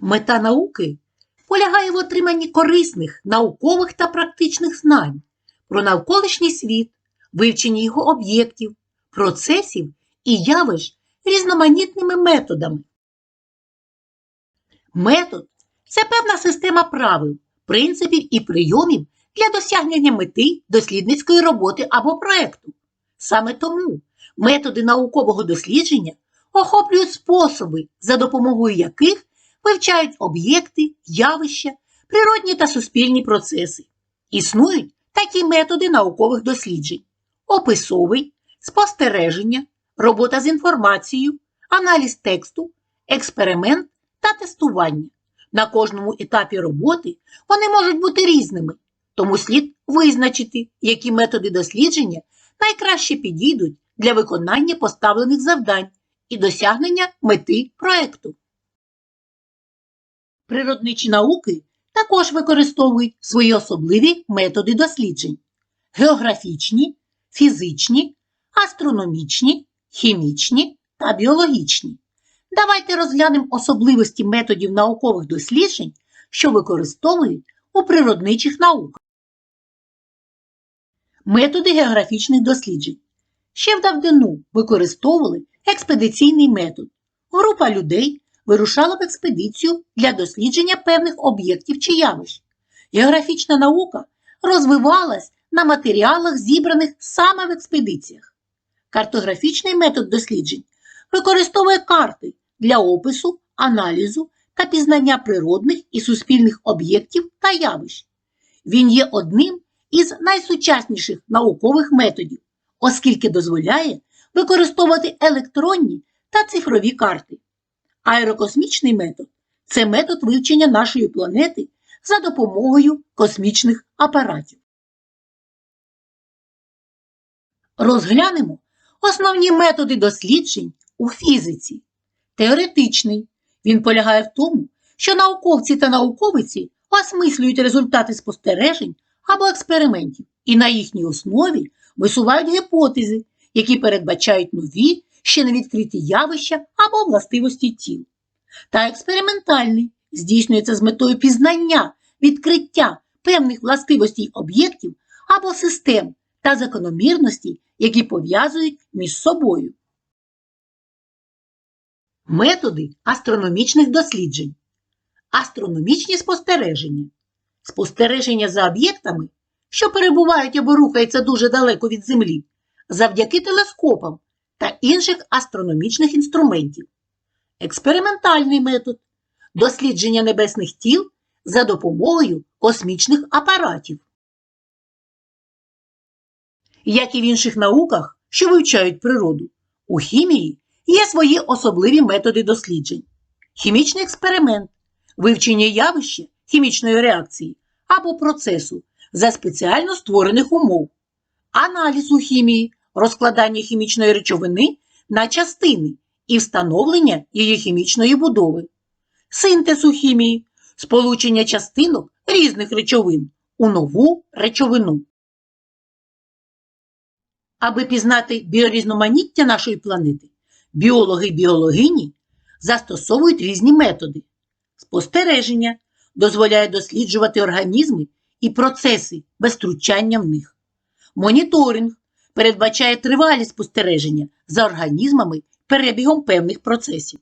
Мета науки полягає в отриманні корисних наукових та практичних знань про навколишній світ, вивченні його об'єктів, процесів і явищ різноманітними методами. Метод це певна система правил, принципів і прийомів для досягнення мети дослідницької роботи або проекту. Саме тому методи наукового дослідження охоплюють способи, за допомогою яких вивчають об'єкти, явища, природні та суспільні процеси. Існують такі методи наукових досліджень: описовий, спостереження, робота з інформацією, аналіз тексту, експеримент та тестування. На кожному етапі роботи вони можуть бути різними, тому слід визначити, які методи дослідження найкраще підійдуть для виконання поставлених завдань і досягнення мети проекту. Природничі науки також використовують свої особливі методи досліджень: географічні, фізичні, астрономічні, хімічні та біологічні. Давайте розглянемо особливості методів наукових досліджень, що використовують у природничих науках. Методи географічних досліджень. Ще в давнину використовували експедиційний метод. Група людей вирушала в експедицію для дослідження певних об'єктів чи явищ. Географічна наука розвивалась на матеріалах, зібраних саме в експедиціях. Картографічний метод досліджень використовує карти для опису, аналізу та пізнання природних і суспільних об'єктів та явищ. Він є одним із найсучасніших наукових методів, оскільки дозволяє використовувати електронні та цифрові карти. Аерокосмічний метод це метод вивчення нашої планети за допомогою космічних апаратів. Розглянемо основні методи досліджень у фізиці. Теоретичний. Він полягає в тому, що науковці та науковиці осмислюють результати спостережень або експериментів і на їхній основі висувають гіпотези, які передбачають нові, ще не відкриті явища або властивості тіл. Та експериментальний здійснюється з метою пізнання, відкриття певних властивостей об'єктів або систем та закономірностей, які пов'язують між собою. Методи астрономічних досліджень. Астрономічні спостереження. Спостереження за об'єктами, що перебувають або рухаються дуже далеко від Землі, завдяки телескопам та інших астрономічних інструментів. Експериментальний метод дослідження небесних тіл за допомогою космічних апаратів. Як і в інших науках, що вивчають природу, у хімії є свої особливі методи досліджень. Хімічний експеримент, вивчення явища хімічної реакції або процесу за спеціально створених умов, аналіз у хімії, розкладання хімічної речовини на частини і встановлення її хімічної будови, синтез у хімії, сполучення частинок різних речовин у нову речовину. Аби пізнати біорізноманіття нашої планети, біологи і біологині застосовують різні методи. Спостереження дозволяє досліджувати організми і процеси без втручання в них. Моніторинг передбачає тривалі спостереження за організмами перебігом певних процесів.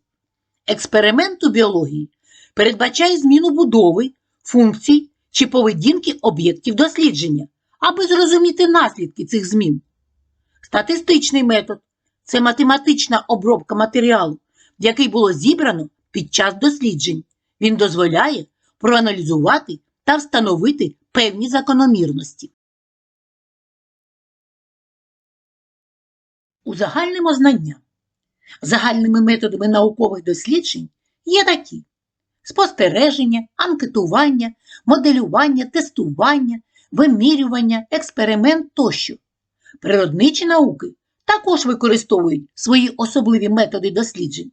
Експеримент у біології передбачає зміну будови, функцій чи поведінки об'єктів дослідження, аби зрозуміти наслідки цих змін. Статистичний метод це математична обробка матеріалу, який було зібрано під час досліджень. Він дозволяє проаналізувати та встановити певні закономірності. Узагальнимо знання. Загальними методами наукових досліджень є такі: спостереження, анкетування, моделювання, тестування, вимірювання, експеримент тощо. Природничі науки також використовують свої особливі методи досліджень,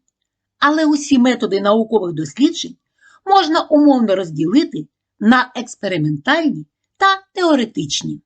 але усі методи наукових досліджень можна умовно розділити на експериментальні та теоретичні.